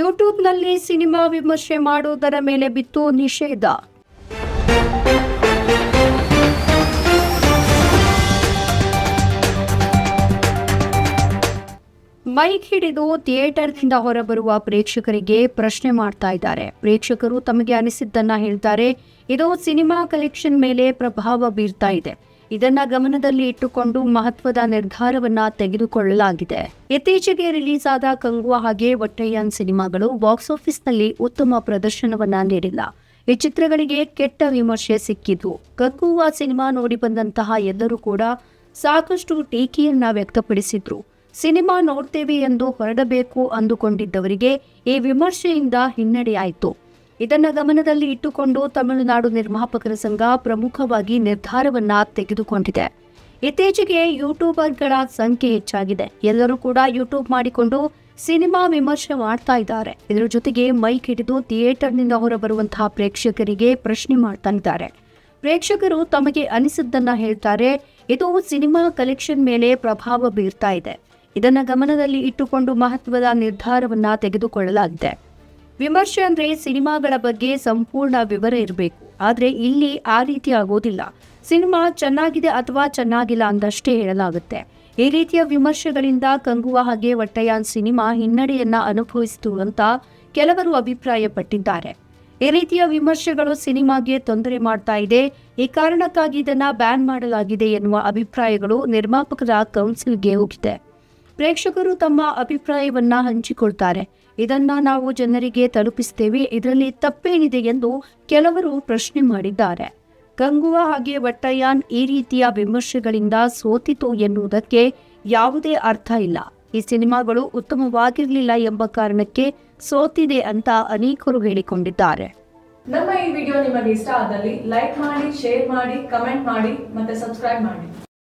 ಯೂಟ್ಯೂಬ್ನಲ್ಲಿ ಸಿನಿಮಾ ವಿಮರ್ಶೆ ಮಾಡುವುದರ ಮೇಲೆ ಬಿತ್ತು ನಿಷೇಧ. ಮೈಕ್ ಹಿಡಿದು ಥಿಯೇಟರ್ನಿಂದ ಹೊರಬರುವ ಪ್ರೇಕ್ಷಕರಿಗೆ ಪ್ರಶ್ನೆ ಮಾಡ್ತಾ ಇದ್ದಾರೆ. ಪ್ರೇಕ್ಷಕರು ತಮಗೆ ಅನಿಸಿದ್ದನ್ನ ಹೇಳ್ತಾರೆ. ಇದು ಸಿನಿಮಾ ಕಲೆಕ್ಷನ್ ಮೇಲೆ ಪ್ರಭಾವ ಬೀರ್ತಾ ಇದೆ. ಇದನ್ನ ಗಮನದಲ್ಲಿ ಇಟ್ಟುಕೊಂಡು ಮಹತ್ವದ ನಿರ್ಧಾರವನ್ನ ತೆಗೆದುಕೊಳ್ಳಲಾಗಿದೆ. ಇತ್ತೀಚೆಗೆ ರಿಲೀಸ್ ಆದ ಕಂಗುವ ಹಾಗೆ ಒಟ್ಟಯ್ಯನ್ ಸಿನಿಮಾಗಳು ಬಾಕ್ಸ್ ಆಫೀಸ್ನಲ್ಲಿ ಉತ್ತಮ ಪ್ರದರ್ಶನವನ್ನ ನೀಡಿಲ್ಲ. ಈ ಚಿತ್ರಗಳಿಗೆ ಕೆಟ್ಟ ವಿಮರ್ಶೆ ಸಿಕ್ಕಿದ್ವು ಕಂಗುವ ಸಿನಿಮಾ ನೋಡಿ ಬಂದಂತಹ ಎಲ್ಲರೂ ಕೂಡ ಸಾಕಷ್ಟು ಟೀಕೆಯನ್ನ ವ್ಯಕ್ತಪಡಿಸಿದ್ರು. ಸಿನಿಮಾ ನೋಡ್ತೇವೆ ಎಂದು ಹೊರಡಬೇಕು ಅಂದುಕೊಂಡಿದ್ದವರಿಗೆ ಈ ವಿಮರ್ಶೆಯಿಂದ ಹಿನ್ನಡೆಯಾಯಿತು ಇದನ್ನ ಗಮನದಲ್ಲಿ ಇಟ್ಟುಕೊಂಡು ತಮಿಳುನಾಡು ನಿರ್ಮಾಪಕರ ಸಂಘ ಪ್ರಮುಖವಾಗಿ ನಿರ್ಧಾರವನ್ನ ತೆಗೆದುಕೊಂಡಿದೆ. ಇತ್ತೀಚೆಗೆ ಯೂಟ್ಯೂಬರ್ಗಳ ಸಂಖ್ಯೆ ಹೆಚ್ಚಾಗಿದೆ. ಎಲ್ಲರೂ ಕೂಡ ಯೂಟ್ಯೂಬ್ ಮಾಡಿಕೊಂಡು ಸಿನಿಮಾ ವಿಮರ್ಶೆ ಮಾಡ್ತಾ ಇದ್ದಾರೆ. ಇದರ ಜೊತೆಗೆ ಮೈಕ್ ಹಿಡಿದು ಥಿಯೇಟರ್ನಿಂದ ಹೊರಬರುವಂತಹ ಪ್ರೇಕ್ಷಕರಿಗೆ ಪ್ರಶ್ನೆ ಮಾಡ್ತಾ ಇದ್ದಾರೆ. ಪ್ರೇಕ್ಷಕರು ತಮಗೆ ಅನಿಸಿದ್ದನ್ನ ಹೇಳ್ತಾರೆ, ಇದು ಸಿನಿಮಾ ಕಲೆಕ್ಷನ್ ಮೇಲೆ ಪ್ರಭಾವ ಬೀರ್ತಾ ಇದೆ. ಇದನ್ನ ಗಮನದಲ್ಲಿ ಇಟ್ಟುಕೊಂಡು ಮಹತ್ವದ ನಿರ್ಧಾರವನ್ನ ತೆಗೆದುಕೊಳ್ಳಲಾಗಿದೆ. ವಿಮರ್ಶೆ ಅಂದ್ರೆ ಸಿನಿಮಾಗಳ ಬಗ್ಗೆ ಸಂಪೂರ್ಣ ವಿವರ ಇರಬೇಕು. ಆದ್ರೆ ಇಲ್ಲಿ ಆ ರೀತಿ ಆಗೋದಿಲ್ಲ. ಸಿನಿಮಾ ಚೆನ್ನಾಗಿದೆ ಅಥವಾ ಚೆನ್ನಾಗಿಲ್ಲ ಅಂದಷ್ಟೇ ಹೇಳಲಾಗುತ್ತೆ. ಈ ರೀತಿಯ ವಿಮರ್ಶೆಗಳಿಂದ ಕಂಗುವ ಹಾಗೆ ಒಟ್ಟಯಾನ್ ಸಿನಿಮಾ ಹಿನ್ನಡೆಯನ್ನ ಅನುಭವಿಸಿತು ಅಂತ ಕೆಲವರು ಅಭಿಪ್ರಾಯಪಟ್ಟಿದ್ದಾರೆ. ಈ ರೀತಿಯ ವಿಮರ್ಶೆಗಳು ಸಿನಿಮಾಗೆ ತೊಂದರೆ ಮಾಡ್ತಾ ಇದೆ. ಈ ಕಾರಣಕ್ಕಾಗಿ ಇದನ್ನ ಬ್ಯಾನ್ ಮಾಡಲಾಗಿದೆ ಎನ್ನುವ ಅಭಿಪ್ರಾಯಗಳು ನಿರ್ಮಾಪಕರ ಕೌನ್ಸಿಲ್ಗೆ ಹೋಗಿದೆ. ಪ್ರೇಕ್ಷಕರು ತಮ್ಮ ಅಭಿಪ್ರಾಯವನ್ನ ಹಂಚಿಕೊಳ್ತಾರೆ. ಇದನ್ನ ನಾವು ಜನರಿಗೆ ತಲುಪಿಸ್ತೇವೆ. ಇದರಲ್ಲಿ ತಪ್ಪೇನಿದೆ ಎಂದು ಕೆಲವರು ಪ್ರಶ್ನೆ ಮಾಡಿದ್ದಾರೆ. ಗಂಗುವ ಹಾಗೆ ವಟ್ಟಯಾನ್ ಈ ರೀತಿಯ ವಿಮರ್ಶೆಗಳಿಂದ ಸೋತಿತು ಎನ್ನುವುದಕ್ಕೆ ಯಾವುದೇ ಅರ್ಥ ಇಲ್ಲ. ಈ ಸಿನಿಮಾಗಳು ಉತ್ತಮವಾಗಿರಲಿಲ್ಲ ಎಂಬ ಕಾರಣಕ್ಕೆ ಸೋತಿದೆ ಅಂತ ಅನೇಕರು ಹೇಳಿಕೊಂಡಿದ್ದಾರೆ. ನಮ್ಮ ಈ ವಿಡಿಯೋ ನಿಮಗೆ ಇಷ್ಟ ಆದಲ್ಲಿ ಲೈಕ್ ಮಾಡಿ, ಶೇರ್ ಮಾಡಿ, ಕಮೆಂಟ್ ಮಾಡಿ ಮತ್ತೆ ಸಬ್ಸ್ಕ್ರೈಬ್ ಮಾಡಿ.